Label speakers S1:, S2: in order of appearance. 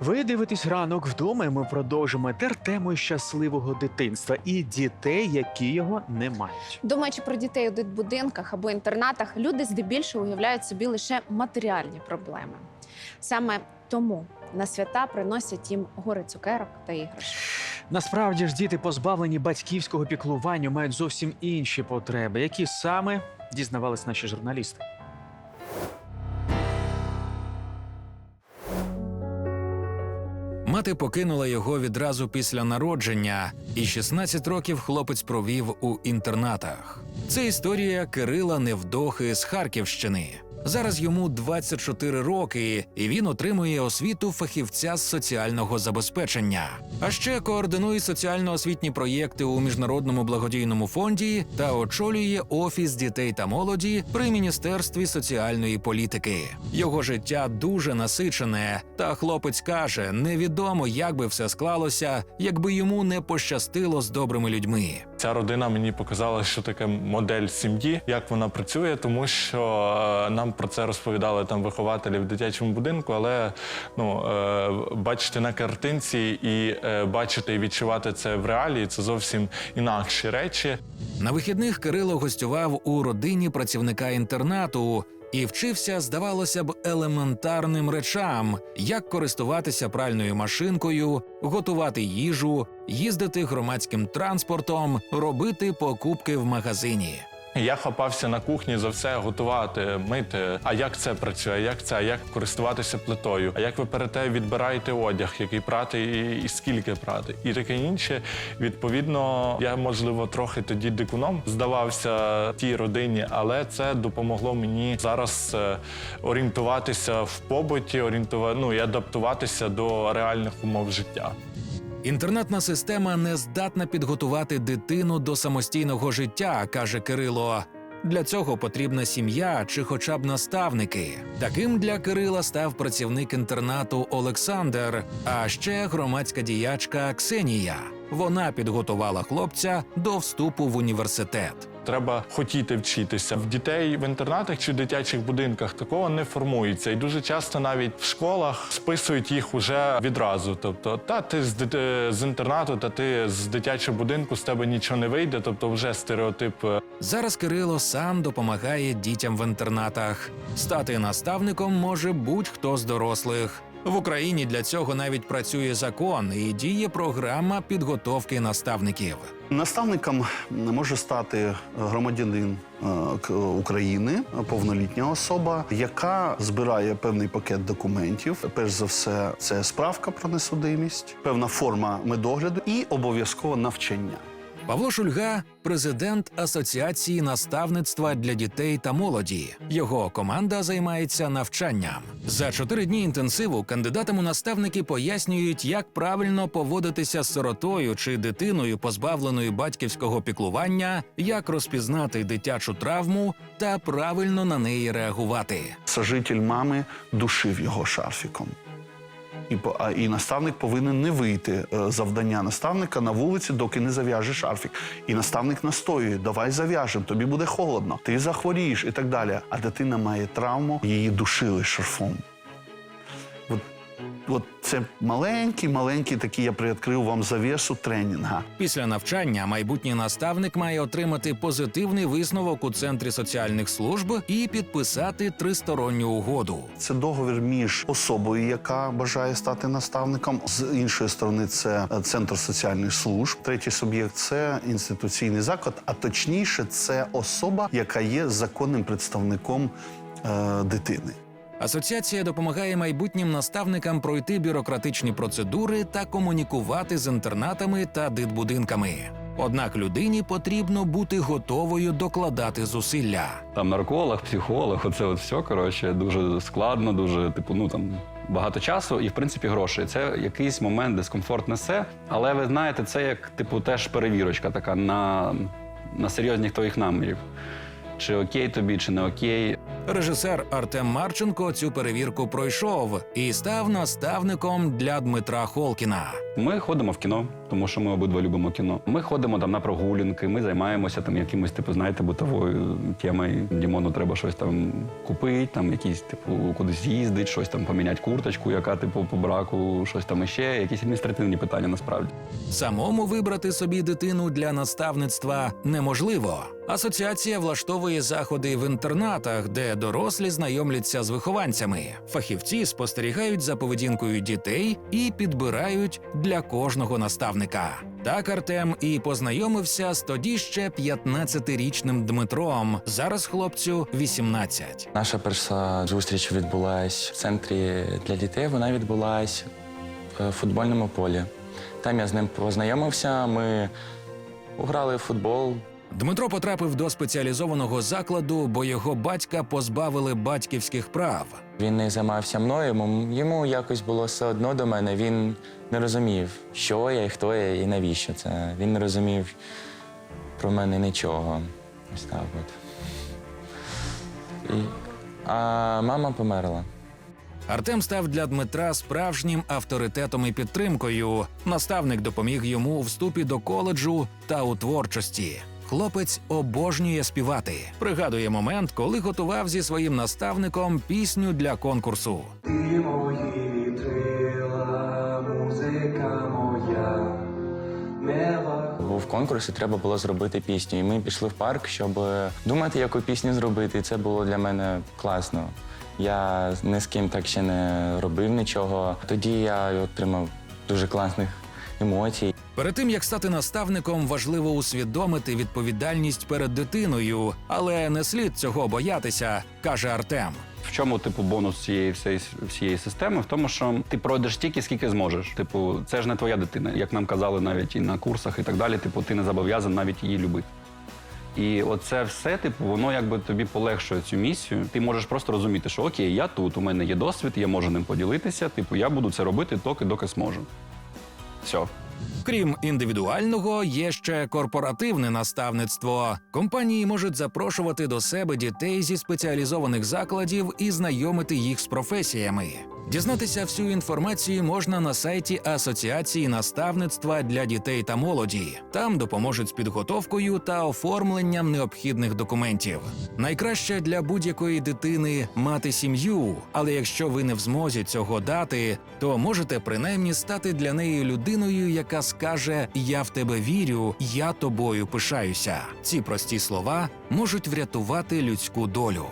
S1: Ви дивитесь ранок вдома. і Ми продовжимо тер тему щасливого дитинства і дітей, які його не мають.
S2: Думаючи про дітей у дитбудинках або інтернатах, люди здебільшого уявляють собі лише матеріальні проблеми. Саме тому на свята приносять їм гори цукерок та іграшок.
S1: Насправді ж діти, позбавлені батьківського піклування, мають зовсім інші потреби, які саме дізнавались наші журналісти.
S3: Мати покинула його відразу після народження, і 16 років хлопець провів у інтернатах. Це історія Кирила Невдохи з Харківщини. Зараз йому 24 роки, і він отримує освіту фахівця з соціального забезпечення. А ще координує соціально-освітні проєкти у міжнародному благодійному фонді та очолює офіс дітей та молоді при міністерстві соціальної політики. Його життя дуже насичене, та хлопець каже, невідомо, як би все склалося, якби йому не пощастило з добрими людьми.
S4: Ця родина мені показала, що таке модель сім'ї, як вона працює, тому що е, нам про це розповідали там вихователі в дитячому будинку. Але ну е, бачити на картинці і е, бачити і відчувати це в реалії це зовсім інакші речі.
S3: На вихідних Кирило гостював у родині працівника інтернату і вчився, здавалося б, елементарним речам, як користуватися пральною машинкою, готувати їжу, їздити громадським транспортом, робити покупки в магазині.
S4: Я хапався на кухні за все готувати, мити. А як це працює? Як це? А як користуватися плитою? А як ви перете відбираєте одяг, який прати і, і скільки прати? І таке інше. Відповідно, я можливо трохи тоді дикуном здавався тій родині, але це допомогло мені зараз е, орієнтуватися в побуті, орієнтува... ну, і адаптуватися до реальних умов життя.
S3: Інтернатна система не здатна підготувати дитину до самостійного життя, каже Кирило. Для цього потрібна сім'я чи хоча б наставники. Таким для Кирила став працівник інтернату Олександр, а ще громадська діячка Ксенія. Вона підготувала хлопця до вступу в університет.
S4: Треба хотіти вчитися. В дітей в інтернатах чи дитячих будинках такого не формується. І дуже часто навіть в школах списують їх уже відразу. Тобто, та ти з, дит- з інтернату, та ти з дитячого будинку з тебе нічого не вийде. Тобто, вже стереотип е,
S3: Зараз Кирило сам допомагає дітям в інтернатах. Стати наставником може будь-хто з дорослих. В Україні для цього навіть працює закон і діє програма підготовки наставників.
S5: Наставником може стати громадянин е, України, повнолітня особа, яка збирає певний пакет документів. Перш за все, це справка про несудимість, певна форма медогляду і обов'язково навчання.
S3: Павло Шульга президент Асоціації наставництва для дітей та молоді. Його команда займається навчанням. За чотири дні інтенсиву кандидатам у наставники пояснюють, як правильно поводитися з сиротою чи дитиною, позбавленою батьківського піклування, як розпізнати дитячу травму та правильно на неї реагувати.
S5: Сожитель мами душив його шарфіком. І, і наставник повинен не вийти е, завдання наставника на вулиці, доки не зав'яже шарфік. І наставник настоює: давай зав'яжемо, тобі буде холодно, ти захворієш і так далі. А дитина має травму, її душили шарфом. От, це маленький, маленький такий я приоткрив вам завісу тренінга.
S3: Після навчання майбутній наставник має отримати позитивний висновок у центрі соціальних служб і підписати тристоронню угоду.
S5: Це договір між особою, яка бажає стати наставником. З іншої сторони, це е, центр соціальних служб. Третій суб'єкт це інституційний заклад, а точніше, це особа, яка є законним представником е, дитини.
S3: Асоціація допомагає майбутнім наставникам пройти бюрократичні процедури та комунікувати з інтернатами та дитбудинками. Однак людині потрібно бути готовою докладати зусилля.
S6: Там нарколог, психолог, оце от все коротше дуже складно, дуже типу, ну там багато часу і в принципі грошей. Це якийсь момент дискомфорт несе. Але ви знаєте, це як типу теж перевірочка така на, на серйозних твоїх намірів. Чи окей тобі, чи не окей.
S3: Режисер Артем Марченко цю перевірку пройшов і став наставником для Дмитра Холкіна.
S6: Ми ходимо в кіно, тому що ми обидва любимо кіно. Ми ходимо там на прогулянки, ми займаємося там якимось, типу, знаєте, бутовою темою. Дімону треба щось там купити, там якісь, типу, кудись їздить, щось там поміняти курточку, яка типу по браку, щось там іще, якісь адміністративні питання насправді.
S3: Самому вибрати собі дитину для наставництва неможливо. Асоціація влаштовує заходи в інтернатах, де дорослі знайомляться з вихованцями. Фахівці спостерігають за поведінкою дітей і підбирають для кожного наставника. Так Артем і познайомився з тоді ще 15-річним Дмитром. Зараз хлопцю 18.
S7: Наша перша зустріч відбулась в центрі для дітей. Вона відбулась в футбольному полі. Там я з ним познайомився. Ми грали в футбол.
S3: Дмитро потрапив до спеціалізованого закладу, бо його батька позбавили батьківських прав.
S7: Він не займався мною. Йому- якось було все одно до мене. Він не розумів, що я і хто я, і навіщо це. Він не розумів про мене нічого. Ось так от. І... А мама померла.
S3: Артем став для Дмитра справжнім авторитетом і підтримкою. Наставник допоміг йому у вступі до коледжу та у творчості. Хлопець обожнює співати. Пригадує момент, коли готував зі своїм наставником пісню для конкурсу.
S8: Ти мої вітрила, музика моя.
S7: Був конкурс, і треба було зробити пісню. І ми пішли в парк, щоб думати, яку пісню зробити. І це було для мене класно. Я ні з ким так ще не робив нічого. Тоді я отримав дуже класних емоцій.
S3: Перед тим як стати наставником, важливо усвідомити відповідальність перед дитиною, але не слід цього боятися, каже Артем.
S6: В чому типу бонус цієї всієї, всієї системи? В тому, що ти пройдеш стільки, скільки зможеш. Типу, це ж не твоя дитина, як нам казали навіть і на курсах, і так далі. Типу, ти не зобов'язаний навіть її любити. І оце все, типу, воно якби тобі полегшує цю місію. Ти можеш просто розуміти, що окей, я тут, у мене є досвід, я можу ним поділитися. Типу, я буду це робити доки, доки зможу. Все.
S3: Крім індивідуального, є ще корпоративне наставництво. Компанії можуть запрошувати до себе дітей зі спеціалізованих закладів і знайомити їх з професіями. Дізнатися всю інформацію можна на сайті Асоціації наставництва для дітей та молоді. Там допоможуть з підготовкою та оформленням необхідних документів. Найкраще для будь-якої дитини мати сім'ю, але якщо ви не в змозі цього дати, то можете принаймні стати для неї людиною, яка скаже Я в тебе вірю, я тобою пишаюся. Ці прості слова можуть врятувати людську долю.